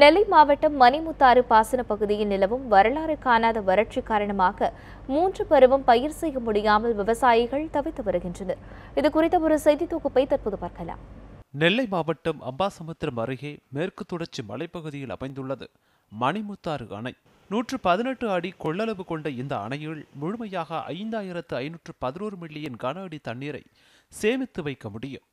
நெல்லை மாவட்டம் மணிமுத்தாறு பாசன பகுதியில் நிலவும் வரலாறு காணாத வறட்சி காரணமாக மூன்று பருவம் பயிர் செய்ய முடியாமல் விவசாயிகள் தவித்து வருகின்றனர். இது குறித்த ஒரு செய்தி தொகுப்பை தற்போது பார்க்கலாம். நெல்லை மாவட்டம் அம்பாசமுத்திரம் அருகே மேற்கு தொடர்ச்சி மலைப்பகுதியில் அமைந்துள்ளது மணிமுத்தாறு அணை. நூற்று பதினெட்டு அடி கொள்ளளவு கொண்ட இந்த அணையில் முழுமையாக ஐந்தாயிரத்து ஐநூற்று பதினோரு மில்லியன் கன அடி தண்ணீரை சேமித்து வைக்க முடியும்.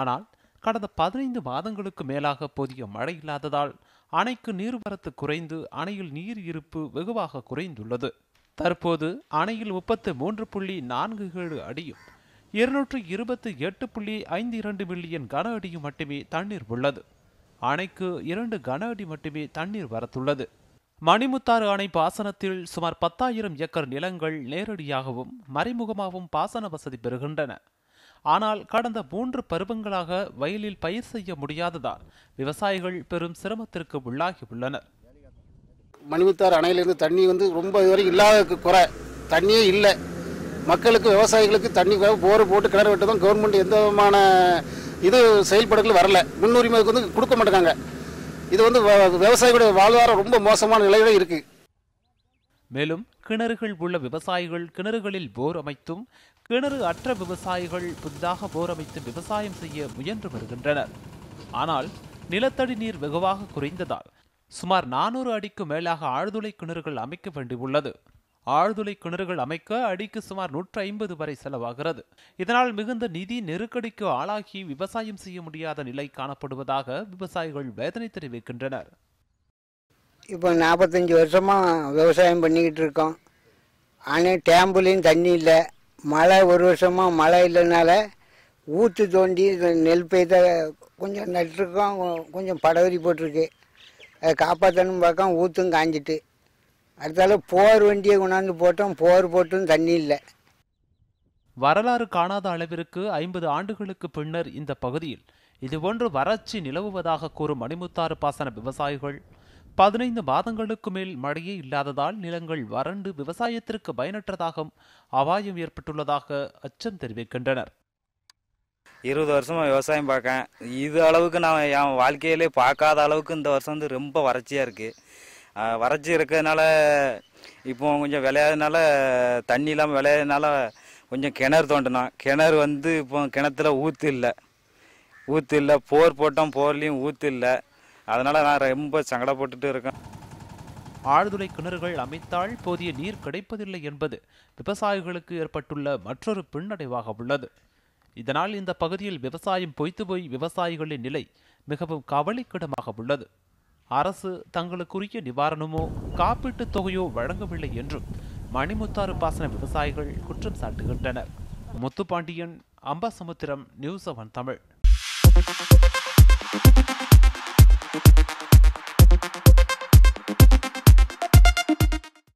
ஆனால் கடந்த பதினைந்து மாதங்களுக்கு மேலாக போதிய மழை இல்லாததால் அணைக்கு நீர்வரத்து குறைந்து அணையில் நீர் இருப்பு வெகுவாக குறைந்துள்ளது. தற்போது அணையில் முப்பத்து மூன்று புள்ளி நான்கு ஏழு அடியும் இருநூற்று இருபத்தி எட்டு புள்ளி ஐந்து இரண்டு மில்லியன் கன அடியும் மட்டுமே தண்ணீர் உள்ளது. அணைக்கு இரண்டு கன அடி மட்டுமே தண்ணீர் வரத்துள்ளது. மணிமுத்தாறு அணை பாசனத்தில் சுமார் பத்தாயிரம் ஏக்கர் நிலங்கள் நேரடியாகவும் மறைமுகமாகவும் பாசன வசதி பெறுகின்றன. ஆனால் கடந்த மூன்று பருவங்களாக வயலில் பயிர் செய்ய முடியாததால் விவசாயிகள் பெரும் சிரமத்திற்கு உள்ளாகி உள்ளனர் மணிமுத்தார் அணையிலிருந்து தண்ணி வந்து ரொம்ப இதுவரை இல்லாத குறை. தண்ணியே இல்லை. மக்களுக்கு விவசாயிகளுக்கு தண்ணி போர் போட்டு கிணறு வெட்டதும் கவர்மெண்ட் எந்த விதமான இது செயல்பாடுகள் வரல. முன்னுரிமைக்கு வந்து கொடுக்க மாட்டேங்காங்க. இது வந்து வ- விவசாயிகளுடைய வாழ்வாரம் ரொம்ப மோசமான நிலையில இருக்குது மேலும் கிணறுகள் உள்ள விவசாயிகள் கிணறுகளில் போர் அமைத்தும் கிணறு அற்ற விவசாயிகள் புதிதாக போர் அமைத்து விவசாயம் செய்ய முயன்று வருகின்றனர். ஆனால் நிலத்தடி நீர் வெகுவாக குறைந்ததால் சுமார் நானூறு அடிக்கு மேலாக ஆழ்துளை கிணறுகள் அமைக்க வேண்டியுள்ளது ஆழ்துளை கிணறுகள் அமைக்க அடிக்கு சுமார் நூற்று ஐம்பது வரை செலவாகிறது. இதனால் மிகுந்த நிதி நெருக்கடிக்கு ஆளாகி விவசாயம் செய்ய முடியாத நிலை காணப்படுவதாக விவசாயிகள் வேதனை தெரிவிக்கின்றனர். இப்போ நாற்பத்தஞ்சி வருஷமாக விவசாயம் பண்ணிக்கிட்டு இருக்கோம். ஆனால் டேம்புலேயும் தண்ணி இல்லை. மழை ஒரு வருஷமாக மழை இல்லைனால ஊற்று தோண்டி நெல் பெய்த கொஞ்சம் நட்டுருக்கோம். கொஞ்சம் படவரி போட்டிருக்கு. அதை காப்பாற்றணும் பார்க்க ஊற்றும் காஞ்சிட்டு. அடுத்தால போர் வண்டியை கொண்டாந்து போட்டோம். போர் போட்டும் தண்ணி இல்லை. வரலாறு காணாத அளவிற்கு ஐம்பது ஆண்டுகளுக்கு பின்னர் இந்த பகுதியில் இதுபோன்று வறட்சி நிலவுவதாக கூறும் மணிமுத்தாறு பாசன விவசாயிகள் பதினைந்து மாதங்களுக்கு மேல் மழையே இல்லாததால் நிலங்கள் வறண்டு விவசாயத்திற்கு பயனற்றதாகவும் அபாயம் ஏற்பட்டுள்ளதாக அச்சம் தெரிவிக்கின்றனர். இருபது வருஷமாக விவசாயம் பார்க்கேன் இது அளவுக்கு நான் என் வாழ்க்கையிலே பார்க்காத அளவுக்கு இந்த வருஷம் வந்து ரொம்ப வறட்சியாக இருக்குது வறட்சி இருக்கிறதுனால இப்போ கொஞ்சம் விளையாதனால தண்ணி இல்லாமல் விளையாதனால கொஞ்சம் கிணறு தோண்டினோம். கிணறு வந்து இப்போ கிணத்துல ஊற்று இல்லை. ஊற்று இல்லை போர் போட்டோம் போர்லேயும் ஊற்று இல்லை. அதனால் நான் ரொம்ப சங்கடப்பட்டுட்டு இருக்கேன். ஆழ்துளை கிணறுகள் அமைத்தால் போதிய நீர் கிடைப்பதில்லை என்பது விவசாயிகளுக்கு ஏற்பட்டுள்ள மற்றொரு பின்னடைவாக உள்ளது. இதனால் இந்த பகுதியில் விவசாயம் பொய்த்து போய் விவசாயிகளின் நிலை மிகவும் கவலைக்கிடமாக உள்ளது. அரசு தங்களுக்குரிய நிவாரணமோ காப்பீட்டுத் தொகையோ வழங்கவில்லை என்றும் மணிமுத்தாறு பாசன விவசாயிகள் குற்றம் சாட்டுகின்றனர். முத்துப்பாண்டியன் அம்பாசமுத்திரம் நியூஸ் அவன் தமிழ்.